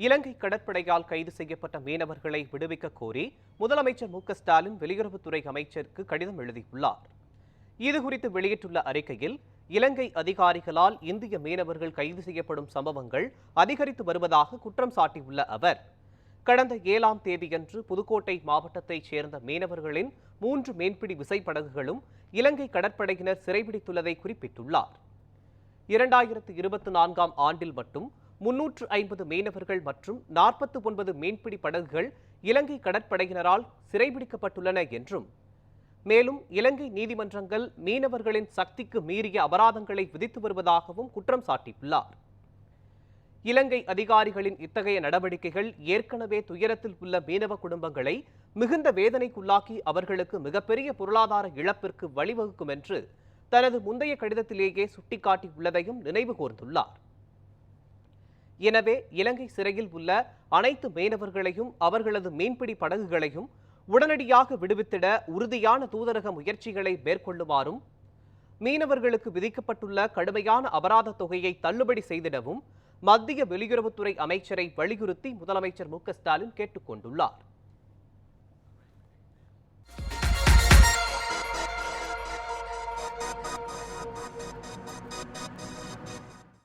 இலங்கை கடற்படையால் கைது செய்யப்பட்ட மீனவர்களை விடுவிக்க கோரி முதலமைச்சர் மு ஸ்டாலின் வெளியுறவுத்துறை அமைச்சருக்கு கடிதம் எழுதியுள்ளார். இதுகுறித்து வெளியிட்டுள்ள அறிக்கையில் இலங்கை அதிகாரிகளால் இந்திய மீனவர்கள் கைது செய்யப்படும் சம்பவங்கள் அதிகரித்து வருவதாக குற்றம் சாட்டியுள்ள அவர் கடந்த ஏழாம் தேதியன்று புதுக்கோட்டை மாவட்டத்தைச் சேர்ந்த மீனவர்களின் மூன்று மீன்பிடி விசைப்படகுகளும் இலங்கை கடற்படையினர் சிறைபிடித்துள்ளதை குறிப்பிட்டுள்ளார். இரண்டாயிரத்து இருபத்தி நான்காம் ஆண்டில் மட்டும் முன்னூற்று ஐம்பது மீனவர்கள் மற்றும் நாற்பத்தி ஒன்பது மீன்பிடி படகுகள் இலங்கை கடற்படையினரால் சிறைபிடிக்கப்பட்டுள்ளன என்றும். மேலும் இலங்கை நீதிமன்றங்கள் மீனவர்களின் சக்திக்கு மீறிய அபராதங்களை விதித்து வருவதாகவும் குற்றம் சாட்டியுள்ளார். இலங்கை அதிகாரிகளின் இத்தகைய நடவடிக்கைகள் ஏற்கனவே துயரத்தில் உள்ள மீனவ குடும்பங்களை மிகுந்த வேதனைக்குள்ளாக்கி அவர்களுக்கு மிகப்பெரிய பொருளாதார இழப்பிற்கு வழிவகுக்கும் என்று தனது முந்தைய கடிதத்திலேயே சுட்டிக்காட்டியுள்ளதையும் நினைவு கூர்ந்துள்ளார். எனவே இலங்கை சிறையில் உள்ள அனைத்து மீனவர்களையும் அவர்களது மீன்பிடி படகுகளையும் உடனடியாக விடுவித்திட உறுதியான தூதரக முயற்சிகளை மேற்கொள்ளுமாறும் மீனவர்களுக்கு விதிக்கப்பட்டுள்ள கடுமையான அபராத தொகையை தள்ளுபடி செய்திடவும் மத்திய வெளியுறவுத்துறை அமைச்சரை வலியுறுத்தி முதலமைச்சர் மு ஸ்டாலின் கேட்டுக்கொண்டுள்ளார்.